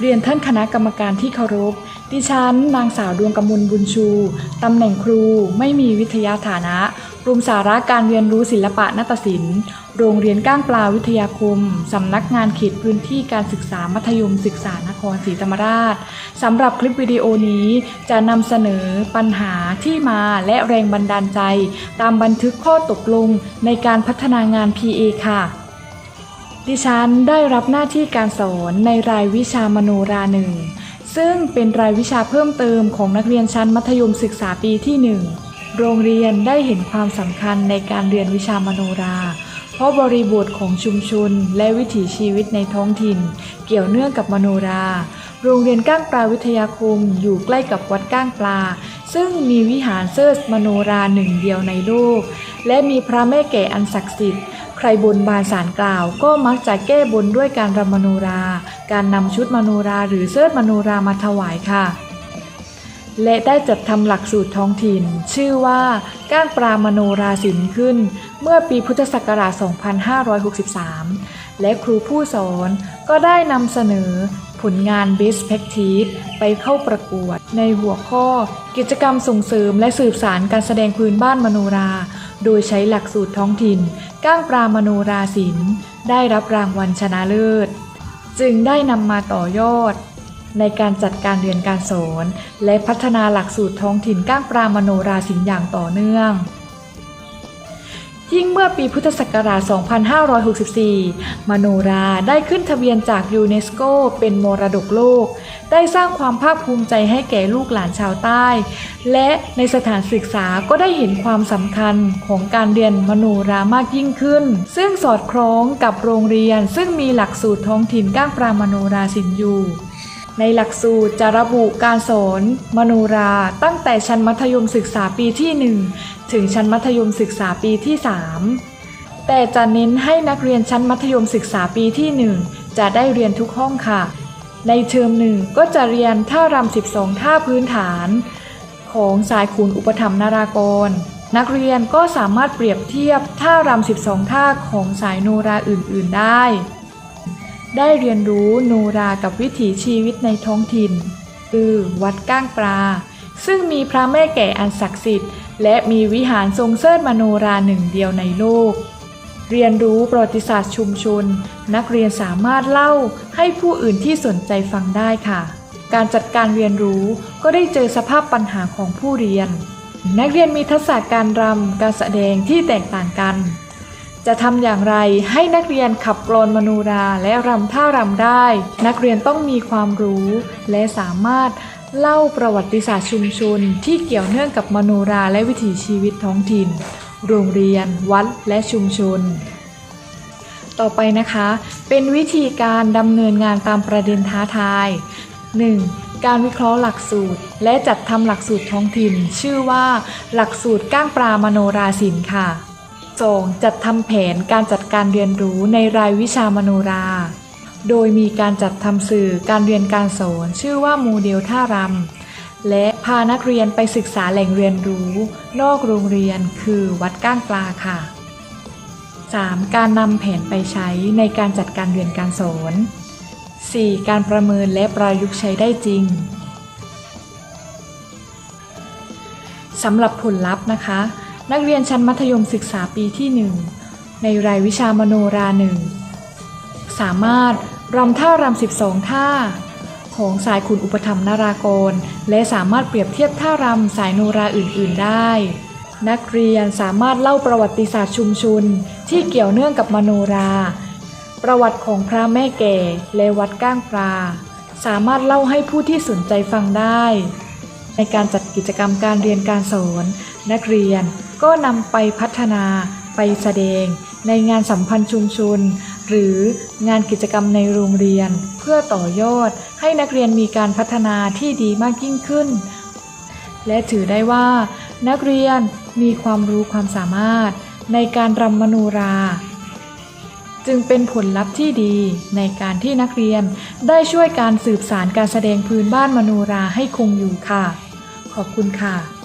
เรียนท่านคณะกรรมการที่เคารพ ดิฉัน นางสาวดวงกมลบุญชู ตำแหน่งครู ไม่มีวิทยาฐานะกลุ่มสาระการเรียนรู้ศิลปะนาฏศิลป์ โรงเรียนก้างปลาวิทยาคม สำนักงานเขตพื้นที่การศึกษามัธยมศึกษานครศรีธรรมราช สำหรับคลิปวิดีโอนี้จะนำเสนอปัญหาที่มาและแรงบันดาลใจ ตามบันทึกข้อตกลงในการพัฒนางาน PA ค่ะ ดิฉันได้รับหน้าที่การสอนในรายวิชามโนราหนึ่ง ซึ่งเป็นรายวิชาเพิ่มเติมของนักเรียนชั้นมัธยมศึกษาปีที่1โรงเรียนได้เห็นความสำคัญในการเรียนวิชามโนรา เพราะบริบทของชุมชนและวิถีชีวิตในท้องถิ่น เกี่ยวเนื่องกับมโนรา โรงเรียนก้างปลาวิทยาคมอยู่ใกล้กับวัดก้างปลา ซึ่งมีวิหารเซิร์ชมโนราหนึ่งเดียวในโลก และมีพระแม่แก่อันศักดิ์สิทธิ์ ใครบนบานสารกล่าว ก็มักจะแก้บนด้วยการรำมโนรา การนำชุดมโนราหรือเสื้อมโนรามาถวายค่ะ และได้จัดทำหลักสูตรท้องถิ่น ชื่อว่าก้างปลามโนราศิลป์ขึ้น เมื่อปีพุทธศักราช 2563 และครูผู้สอนก็ได้นำเสนอผลงาน Best Practice ไปเข้าประกวด ในหัวข้อ กิจกรรมส่งเสริมและสืบสารการแสดงพื้นบ้านมโนรา โดยใช้หลักสูตรท้องถิ่น ก้างปลามโนราศิลป์ได้รับรางวัลชนะเลิศ จึงได้นำมาต่อยอด ในการจัดการเรียนการสอน และพัฒนาหลักสูตรท้องถิ่นก้างปลามโนราศิลป์อย่างต่อเนื่อง ยิ่งเมื่อปีพุทธศักราช 2564 มโนราได้ขึ้นทะเบียนจากยูเนสโกเป็นมรดกโลก ได้สร้างความภาคภูมิใจให้แก่ลูกหลานชาวใต้ และในสถานศึกษาก็ได้เห็นความสำคัญของการเรียนมโนรามากยิ่งขึ้น ซึ่งสอดคล้องกับโรงเรียนซึ่งมีหลักสูตรท้องถิ่นก้างปรามโนราศิลป์อยู่ ในหลักสูตรจะระบุการสอน มโนราตั้งแต่ชั้นมัธยมศึกษาปีที่ 1 ถึงชั้นมัธยมศึกษาปีที่ 3 แต่จะเน้นให้นักเรียนชั้นมัธยมศึกษาปีที่ 1 จะได้เรียนทุกห้องค่ะ ในเทอมหนึ่งก็จะเรียนท่ารำ 12 ท่าพื้นฐาน ของสายขุนอุปถัมนารากร นักเรียนก็สามารถเปรียบเทียบท่ารำ 12 ท่าของสายโนราอื่น ๆ ได้ ได้เรียนรู้โนรากับวิถีชีวิตในท้องถิ่น คือวัดก้างปลา ซึ่งมีพระแม่แก่อันศักดิ์สิทธิ์ และมีวิหารทรงเสิร์มโนราหนึ่งเดียวในโลก เรียนรู้ประวัติศาสตร์ชุมชน นักเรียนสามารถเล่าให้ผู้อื่นที่สนใจฟังได้ค่ะ การจัดการเรียนรู้ก็ได้เจอสภาพปัญหาของผู้เรียน นักเรียนมีทักษะการรำการแสดงที่แตกต่างกัน จะทำอย่างไรให้นักเรียนขับกลอนมโนราและรำท่ารำได้ นักเรียนต้องมีความรู้ และสามารถเล่าประวัติศาสตร์ชุมชน ที่เกี่ยวเนื่องกับมโนราและวิถีชีวิตท้องถิ่น โรงเรียน วัด และชุมชน ต่อไปนะคะ เป็นวิธีการดำเนินงานตามประเด็นท้าทาย 1. การวิเคราะห์หลักสูตร และจัดทำหลักสูตรท้องถิ่น ชื่อว่า หลักสูตรก้างปลามโนราศิลป์ค่ะ 2. จัดทำแผนการจัดการเรียนรู้ในรายวิชามโนรา โดยมีการจัดทำสื่อการเรียนการสอนชื่อว่าโมเดลท่ารำ และพานักเรียนไปศึกษาแหล่งเรียนรู้ นอกโรงเรียนคือวัดก้างปลาค่ะ 3. การนำแผนไปใช้ในการจัดการเรียนการสอน 4. การประเมินและประยุกต์ใช้ได้จริงสำหรับผลลัพธ์นะคะ นักเรียนชั้นมัธยมศึกษาปีที่ 1 ในรายวิชามโนราหนึ่งสามารถรำท่ารำ 12 ท่า ของสายขุนอุปถัมนารากร และสามารถเปรียบเทียบท่ารำสายโนราอื่น ๆ ได้ นักเรียนสามารถเล่าประวัติศาสตร์ชุมชนที่เกี่ยวเนื่องกับมโนรา ประวัติของพระแม่แก่และวัดก้างปลา สามารถเล่าให้ผู้ที่สนใจฟังได้ ในการจัดกิจกรรมการเรียนการสอน นักเรียน ก็นำไปพัฒนาไปแสดง ในงานสัมพันธ์ชุมชน หรืองานกิจกรรมในโรงเรียน เพื่อต่อยอดให้นักเรียนมีการพัฒนาที่ดีมากยิ่งขึ้น และถือได้ว่า นักเรียนมีความรู้ความสามารถในการรำมโนรา จึงเป็นผลลัพธ์ที่ดีในการที่นักเรียนได้ช่วยการสืบสารการแสดงพื้นบ้านมโนราให้คงอยู่ค่ะ ขอบคุณค่ะ